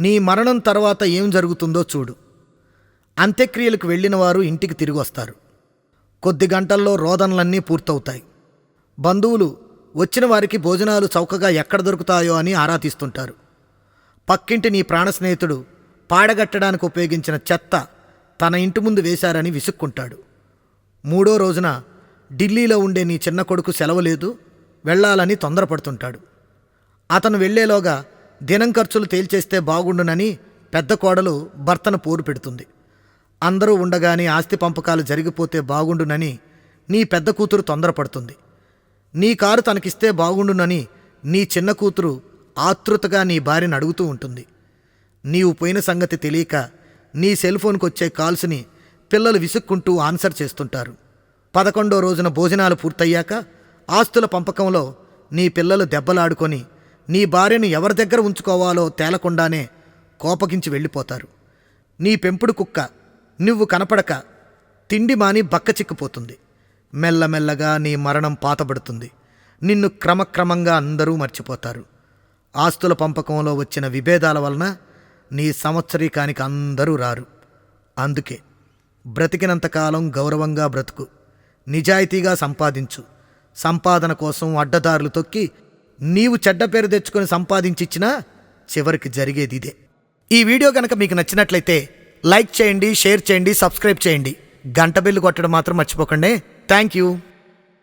నీ మరణం తర్వాత ఏం జరుగుతుందో చూడు. అంత్యక్రియలకు వెళ్ళిన వారు ఇంటికి తిరిగి వస్తారు కొద్ది గంటల్లో రోదనలన్నీ పూర్తవుతాయి. బంధువులు వచ్చిన వారికి భోజనాలు చౌకగా ఎక్కడ దొరుకుతాయో అని ఆరా తీస్తుంటారు పక్కింటి నీ ప్రాణ స్నేహితుడు పాడగట్టడానికి ఉపయోగించిన చెత్త తన ఇంటి ముందు వేశారని విసుక్కుంటాడు. మూడో రోజున ఢిల్లీలో ఉండే నీ చిన్న కొడుకు సెలవు లేదు వెళ్ళాలని తొందరపడుతుంటాడు. అతను వెళ్ళేలోగా దినం ఖర్చులు తేల్చేస్తే బాగుండునని పెద్ద కోడలు భర్తను పోరు పెడుతుంది. అందరూ ఉండగానే ఆస్తి పంపకాలు జరిగిపోతే బాగుండునని నీ పెద్ద కూతురు తొందరపడుతుంది. నీ కారు తనకిస్తే బాగుండునని నీ చిన్న కూతురు ఆతృతగా నీ భార్యను అడుగుతూ ఉంటుంది. నీవు పోయిన సంగతి తెలియక నీ సెల్ ఫోన్కి వచ్చే కాల్స్ని పిల్లలు విసుక్కుంటూ ఆన్సర్ చేస్తుంటారు. పదకొండో రోజున భోజనాలు పూర్తయ్యాక ఆస్తుల పంపకంలో నీ పిల్లలు దెబ్బలాడుకొని నీ భార్యను ఎవరి దగ్గర ఉంచుకోవాలో తేలకుండానే కోపగించి వెళ్ళిపోతారు. నీ పెంపుడు కుక్క నువ్వు కనపడక తిండి మాని బక్క చిక్కిపోతుంది. మెల్లమెల్లగా నీ మరణం పాతబడుతుంది. నిన్ను క్రమక్రమంగా అందరూ మర్చిపోతారు. ఆస్తుల పంపకంలో వచ్చిన విభేదాల వలన నీ సంవత్సరీకానికి అందరూ రారు. అందుకే బ్రతికినంతకాలం గౌరవంగా బ్రతుకు నిజాయితీగా సంపాదించు. సంపాదన కోసం అడ్డదారులు తొక్కి నీవు చెడ్డ పేరు తెచ్చుకొని సంపాదించిచ్చినా చివరికి జరిగేది ఇదే. ఈ వీడియో కనుక మీకు నచ్చినట్లయితే లైక్ చేయండి షేర్ చేయండి సబ్స్క్రైబ్ చేయండి. గంట బిల్లు కొట్టడం మాత్రం మర్చిపోకండి. Thank you.